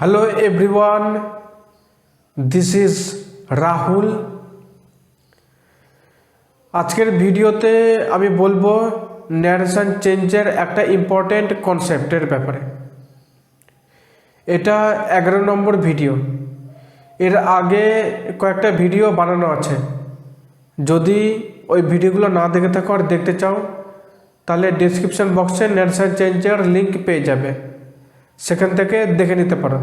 Hello everyone this is Rahul আজকের ভিডিওতে আমি বলবো ন্যারেশন চেঞ্জের একটা ইম্পর্টেন্ট কনসেপ্টের ব্যাপারে এটা এগারো নম্বর ভিডিও এর আগে কয়েকটা ভিডিও বানানো আছে যদি ওই ভিডিওগুলো না দেখে থাকো আর দেখতে চাও তাহলে ডিসক্রিপশন বক্সে ন্যারেশন চেঞ্জের লিঙ্ক পেয়ে যাবে সেখান থেকে দেখে নিতে পারো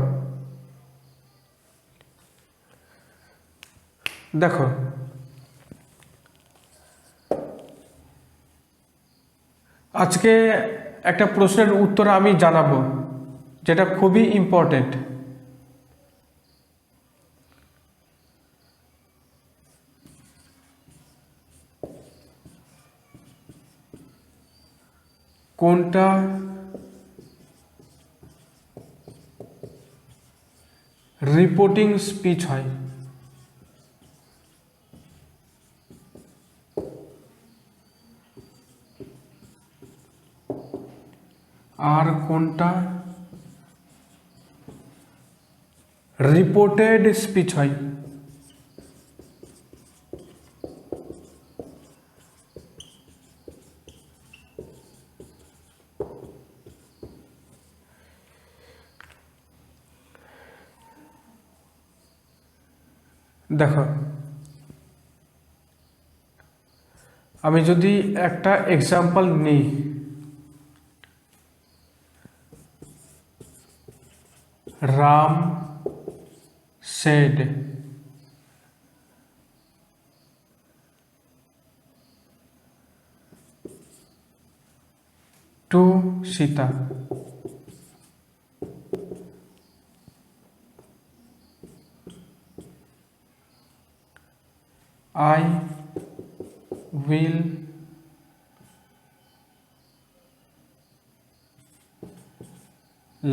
দেখো আজকে একটা প্রশ্নের উত্তর আমি জানাবো যেটা খুবই ইম্পর্টেন্ট কোনটা রিপোর্টিং স্পিচ হয় আর কোনটা রিপোর্টেড স্পিচ হয় देख हमें जो एक एक्साम्पल नहीं Ram said to Sita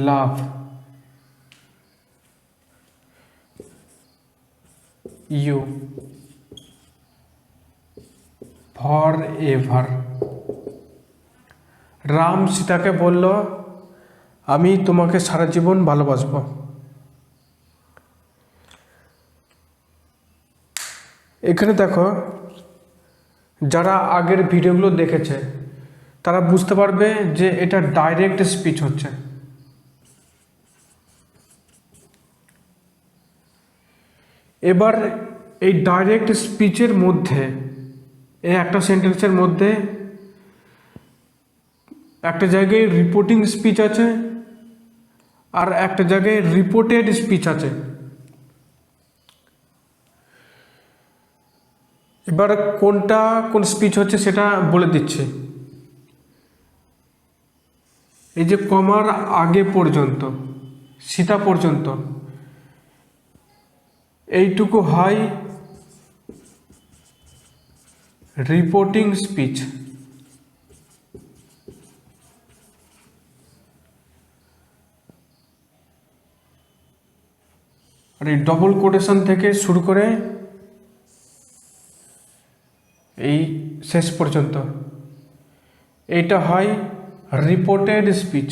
love you forever Ram সীতাকে বলল আমি তোমাকে সারা জীবন ভালোবাসব এখানে দেখো যারা আগের ভিডিওগুলো দেখেছে তারা বুঝতে পারবে যে এটা ডাইরেক্ট স্পিচ হচ্ছে এবার এই ডাইরেক্ট স্পিচের মধ্যে এই একটা সেন্টেন্সের মধ্যে একটা জায়গায় রিপোর্টিং স্পিচ আছে আর একটা জায়গায় রিপোর্টেড স্পিচ আছে এবার কোনটা কোন স্পিচ হচ্ছে সেটা বলে দিচ্ছে এই যে কমার আগে পর্যন্ত সীতা পর্যন্ত এইটুকু হয় রিপোর্টিং স্পিচ আর এই ডবল কোটেশন থেকে শুরু করে এই শেষ পর্যন্ত এইটা হয় রিপোর্টেড স্পিচ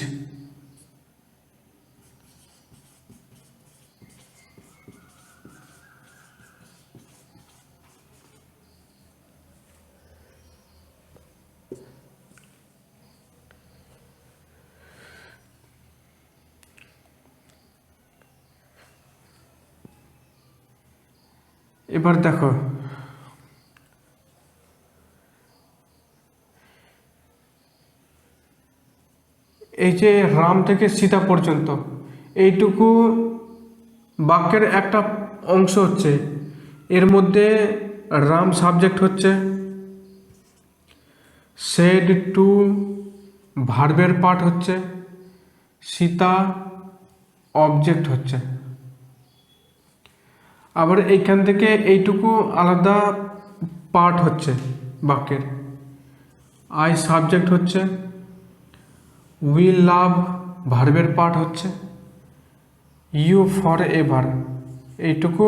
এবার দেখো এই যে রাম থেকে সীতা পর্যন্ত এইটুকু বাক্যের একটা অংশ হচ্ছে এর মধ্যে রাম সাবজেক্ট হচ্ছে সেড টু ভার্বের পার্ট হচ্ছে সীতা অবজেক্ট হচ্ছে আবার এইখান থেকে এইটুকু আলাদা পার্ট হচ্ছে বাক্যের আই সাবজেক্ট হচ্ছে উই লাভ ভার্বের পার্ট হচ্ছে ইউ ফর এভার এইটুকু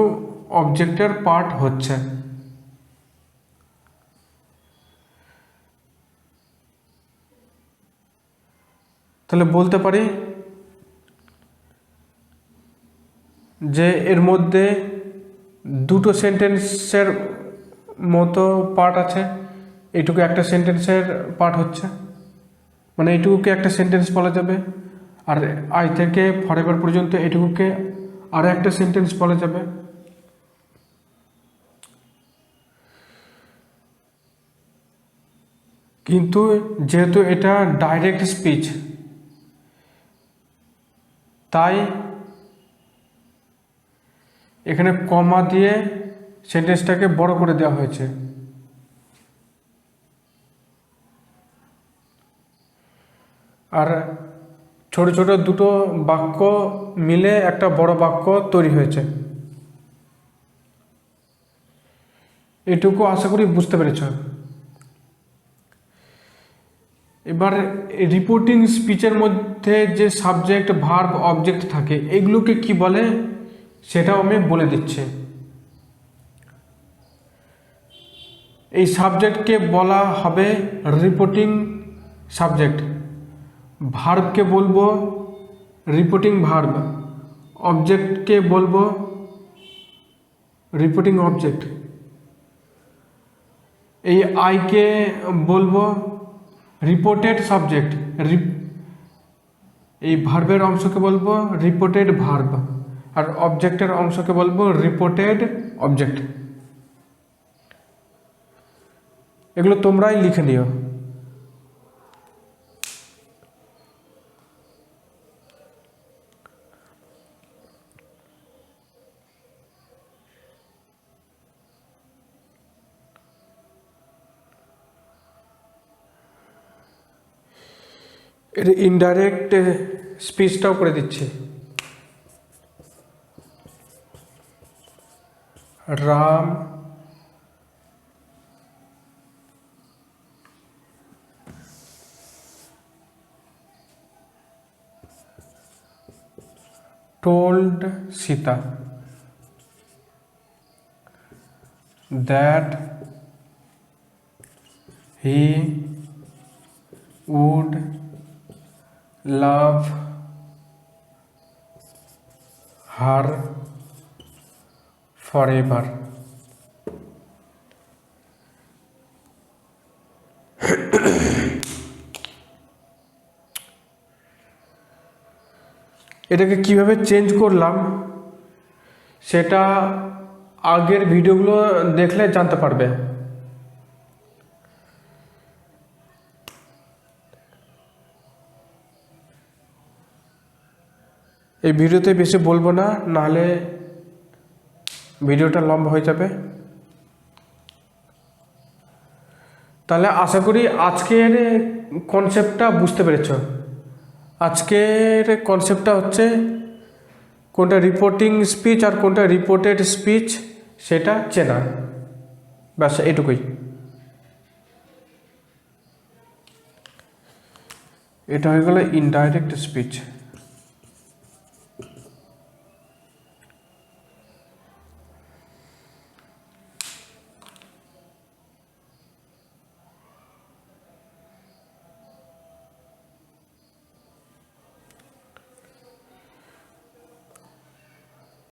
অবজেক্টের পার্ট হচ্ছে তাহলে বলতে পারি যে এর মধ্যে দুটো সেন্টেন্সের মতো পার্ট আছে এটুকু একটা সেন্টেন্সের পার্ট হচ্ছে মানে এটুকুকে একটা সেন্টেন্স বলা যাবে আর আই থেকে ফরেভার পর্যন্ত এটুকুকে আর একটা সেন্টেন্স বলা যাবে কিন্তু যেহেতু এটা ডাইরেক্ট স্পিচ তাই এখানে কমা দিয়ে সেন্টেন্সটাকে বড় করে দেওয়া হয়েছে আর ছোট ছোট দুটো বাক্য মিলে একটা বড় বাক্য তৈরি হয়েছে এটুকু আশা করি বুঝতে পেরেছ এবার রিপোর্টিং স্পিচের মধ্যে যে সাবজেক্ট ভার্ব অবজেক্ট থাকে এগুলোকে কি বলে সেটাও আমি বলে দিচ্ছি এই সাবজেক্টকে বলা হবে রিপোর্টিং সাবজেক্ট ভার্বকে বলবো রিপোর্টিং ভার্ব অবজেক্টকে বলবো রিপোর্টিং অবজেক্ট এই আইকে বলবো রিপোর্টেড সাবজেক্ট এই ভার্বের অংশকে বলবো রিপোর্টেড ভার্ব আর অবজেক্টের অংশকে বলবো রিপোর্টেড অবজেক্ট এগুলো তোমরাই লিখে নিও এটা ইনডাইরেক্ট স্পিচটাও করে দিচ্ছে Ram, told Sita that he would love her forever. এটাকে কিভাবে চেঞ্জ করলাম সেটা আগের ভিডিওগুলো দেখলে জানতে পারবে এই ভিডিওতে বেশি বলবো না নাহলে ভিডিওটা লম্বা হয়ে যাবে তাহলে আশা করি আজকের কনসেপ্টটা বুঝতে পেরেছ আজকের কনসেপ্টটা হচ্ছে কোনটা রিপোর্টিং স্পিচ আর কোনটা রিপোর্টেড স্পিচ সেটা চেনা ব্যাস এটুকুই এটা হয়ে গেল ইনডাইরেক্ট স্পিচ